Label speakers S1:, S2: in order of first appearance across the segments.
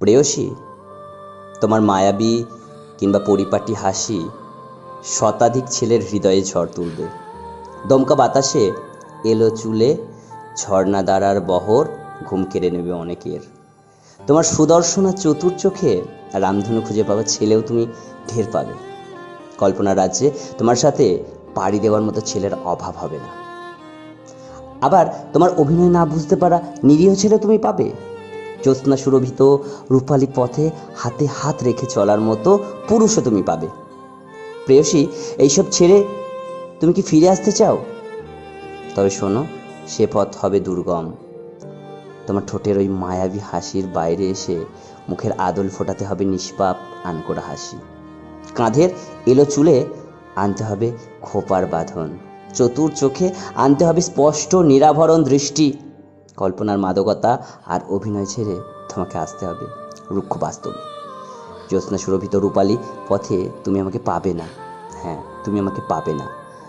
S1: প্রেয়সী? তোমার মায়াবী কিংবা পরিপাটি হাসি শতাধিক ছেলের হৃদয়ে ঝড় তুলবে। দমকা বাতাসে এলো চুলে ঝর্ণা দ্বারার বহর ঘুম কেড়ে নেবে অনেকের। তোমার সুদর্শনা চতুর চোখে রামধনু খুঁজে পাওয়া ছেলেও তুমি ঢের পাবে। কল্পনা রাজ্যে তোমার সাথে পাড়ি দেওয়ার মতো ছেলের অভাব হবে না। আবার তোমার অভিনয় না বুঝতে পারা নিরীহ ছেলে তুমি পাবে। জ্যোৎস্না সুরভিত রূপালী পথে হাতে হাত রেখে চলার মতো পুরুষও তুমি পাবে। প্রেয়সী, এইসব ছেড়ে তুমি কি ফিরে আসতে চাও? তবে শোনো, সে পথ হবে দুর্গম। তোমার ঠোঁটের ওই মায়াবী হাসির বাইরে এসে মুখের আদল ফোটাতে হবে নিষ্পাপ, আনকোড়া হাসি। কাঁধের এলো চুলে আনতে হবে খোপার বাঁধন। চতুর চোখে আনতে হবে স্পষ্ট, নিরাভরণ দৃষ্টি। কল্পনার মাদকতা আর অভিনয় ছেড়ে তোমাকে আসতে হবে, রুক্ষ বাস্তবে। জ্যোৎস্না সুরভিত রূপালী পথে তুমি আমাকে পাবে না। হ্যাঁ তুমি আমাকে পাবে না।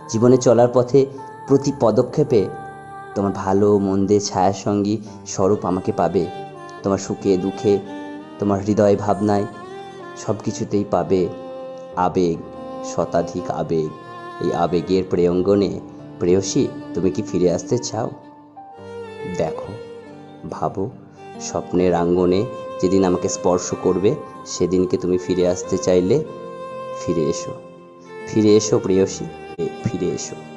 S1: জীবনে চলার পথে প্রতি পদক্ষেপে তোমার ভালো, মন্দে ছায়ার সঙ্গী স্বরূপ আমাকে পাবে। তোমার সুখে, দুঃখে, তোমার হৃদয় ভাবনায় সব কিছুতেই পাবে আবেগ, শতাধিক আবেগ। এই আবেগের প্রেয়ঙ্গনে প্রেয়সী, তুমি কি ফিরে আসতে চাও? দেখো, ভাবো, স্বপ্নের আঙ্গনে যেদিন আমাকে স্পর্শ করবে, সেদিনকে তুমি ফিরে আসতে চাইলে ফিরে এসো। ফিরে এসো প্রেয়সী, ফিরে এসো।